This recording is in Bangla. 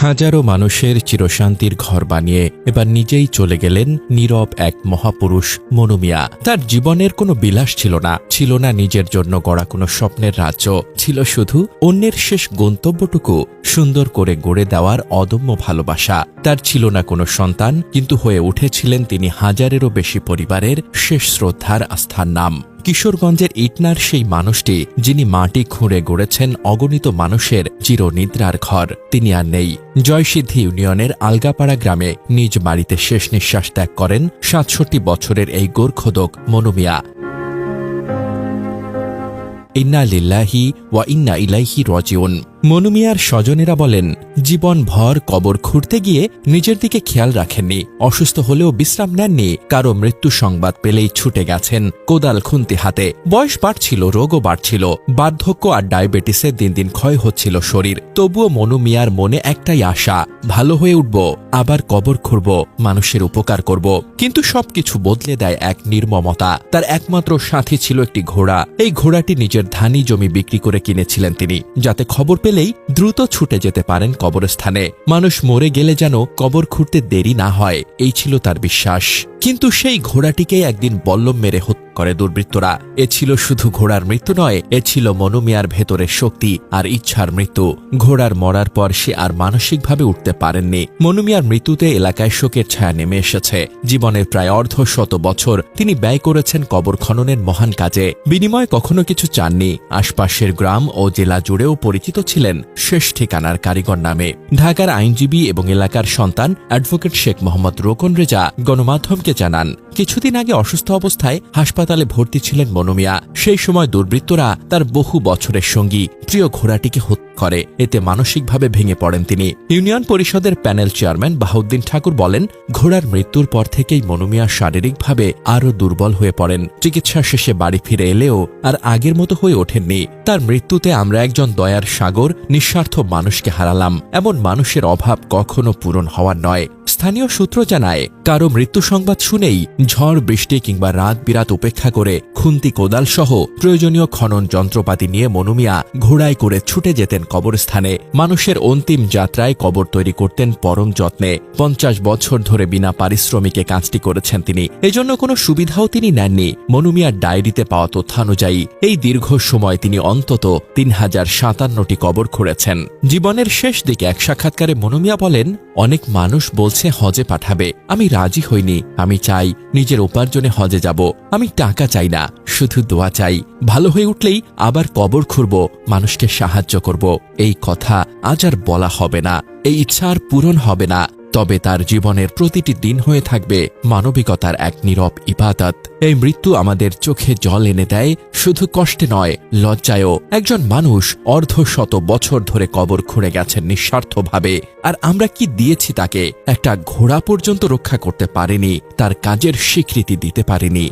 হাজারো মানুষের চিরশান্তির ঘর বানিয়ে এবার নিজেই চলে গেলেন নীরব এক মহাপুরুষ মনুমিয়া। তার জীবনের কোনো বিলাস ছিল না ছিল না নিজের জন্য গড়া কোনো স্বপ্নের রাজ্য, ছিল শুধু অন্যের শেষ গন্তব্যটুকু, সুন্দর করে গড়ে দেওয়ার অদম্য ভালোবাসা। তার ছিল না কোনো সন্তান, কিন্তু হয়ে উঠেছিলেন তিনি হাজারেরও বেশি পরিবারের শেষ শ্রদ্ধার আস্থার নাম। কিশোরগঞ্জের ইটনার সেই মানুষটি, যিনি মাটি খুঁড়ে গড়েছেন অগণিত মানুষের চিরনিদ্রার ঘর। তিনি আর নেই। জয়সিদ্ধি ইউনিয়নের আলগাপাড়া গ্রামে নিজ বাড়িতে শেষ নিঃশ্বাস ত্যাগ করেন সাতষট্টি বছরের এই গোর্খদক মনুমিয়া ইন্না লিল্লাহি ওয়া ইন্না ইলাইহি রজিউন। মনুমিয়ার স্বজনেরা বলেন জীবন ভর কবর খুঁড়তে গিয়ে নিজের দিকে খেয়াল রাখেননি। অসুস্থ হলেও বিশ্রাম নেননি। কারও মৃত্যু সংবাদ পেলেই ছুটে গেছেন কোদাল খুন্তি হাতে। বয়স বাড়ছিল, রোগও বাড়ছিল। বার্ধক্য আর ডায়াবেটিসের দিন দিন ক্ষয় হচ্ছিল শরীর। তবুও মনুমিয়ার মনে একটাই আশা, ভালো হয়ে উঠব, আবার কবর খুঁড়ব, মানুষের উপকার করব। কিন্তু সবকিছু বদলে দেয় এক নির্মমতা। তার একমাত্র সাথী ছিল একটি ঘোড়া। এই ঘোড়াটি নিজের ধানি জমি বিক্রি করে কিনেছিলেন তিনি। যাতে খবর পেলেই দ্রুত ছুটে যেতে পারেন কবরস্থানে। মানুষ মরে গেলে যেন কবর খুঁড়তে দেরি না হয়। এই ছিল তার বিশ্বাস। কিন্তু সেই ঘোড়াটিকে একদিন বল্লম মেরে হত্যা করে দুর্বৃত্তরা। এ ছিল শুধু ঘোড়ার মৃত্যু নয়, এ ছিল মনোমিয়ার ভেতরের শক্তি আর ইচ্ছার মৃত্যু। ঘোড়ার মরার পর সে আর মানসিকভাবে উঠতে পারেননি। মনুমিয়ার মৃত্যুতে এলাকায় শোকের ছায়া নেমে এসেছে। জীবনের প্রায় অর্ধ শত বছর তিনি ব্যয় করেছেন কবর খননের মহান কাজে। বিনিময়ে কখনো কিছু চাননি। আশপাশের গ্রাম ও জেলা জুড়েও পরিচিত ছিলেন শেষ ঠিকানার কারিগর নামে। ঢাকার আইনজীবী এবং এলাকার সন্তান অ্যাডভোকেট শেখ মোহাম্মদ রোকন রেজা গণমাধ্যমকে ฉะนั้น কিছুদিন আগে অসুস্থ অবস্থায় হাসপাতালে ভর্তি ছিলেন মনুমিয়া। সেই সময় দুর্বৃত্তরা তার বহু বছরের সঙ্গী প্রিয় ঘোড়াটিকে হত্যা করে। এতে মানসিকভাবে ভেঙে পড়েন তিনি। ইউনিয়ন পরিষদের প্যানেল চেয়ারম্যান বাহাউদ্দিন ঠাকুর বলেন, ঘোড়ার মৃত্যুর পর থেকেই মনুমিয়া শারীরিকভাবে আরও দুর্বল হয়ে পড়েন। চিকিৎসা শেষে বাড়ি ফিরে এলেও আর আগের মতো হয়ে ওঠেননি। তার মৃত্যুতে আমরা একজন দয়ার সাগর, নিঃস্বার্থ মানুষকে হারালাম। এমন মানুষের অভাব কখনো পূরণ হওয়ার নয়। স্থানীয় সূত্র জানায়, কারও মৃত্যু সংবাদ শুনেই ঝড়, বৃষ্টি কিংবা রাত বিরাত উপেক্ষা করে খুন্তি কোদাল সহ প্রয়োজনীয় খনন যন্ত্রপাতি নিয়ে মনুমিয়া ঘোড়ায় করে ছুটে যেতেন কবরস্থানে। মানুষের অন্তিম যাত্রায় কবর তৈরি করতেন পরম যত্নে। পঞ্চাশ বছর ধরে বিনা পারিশ্রমিকে কাজটি করেছেন তিনি। এজন্য কোনো সুবিধাও তিনি নেননি। মনুমিয়ার ডায়েরিতে পাওয়া তথ্যানুযায়ী, এই দীর্ঘ সময় তিনি অন্তত তিন হাজার সাতান্নটি কবর খুঁড়েছেন। জীবনের শেষ দিকে এক সাক্ষাৎকারে মনুমিয়া বলেন, অনেক মানুষ বলছে হজে পাঠাবে। আমি রাজি হইনি। আমি চাই নিজের উপার্জনে হজে যাব। আমি টাকা চাই না, শুধু দোয়া চাই। ভালো হয়ে উঠলেই আবার কবর খুঁড়ব, মানুষকে সাহায্য করব। এই কথা আজ আর বলা হবে না। এই ইচ্ছা আর পূরণ হবে না। তবে তার জীবনের প্রতিটি দিন হয়ে থাকবে মানবিকতার এক নীরব ইবাদত। এই মৃত্যু আমাদের চোখে জল এনে দেয়, শুধু কষ্টে নয়, লজ্জায়ও। একজন মানুষ অর্ধ শত বছর ধরে কবর খুঁড়ে গেছেন নিঃস্বার্থভাবে। আর আমরা কি দিয়েছি তাকে? একটা ঘোড়া পর্যন্ত রক্ষা করতে পারেনি, তার কাজের স্বীকৃতি দিতে পারেনি।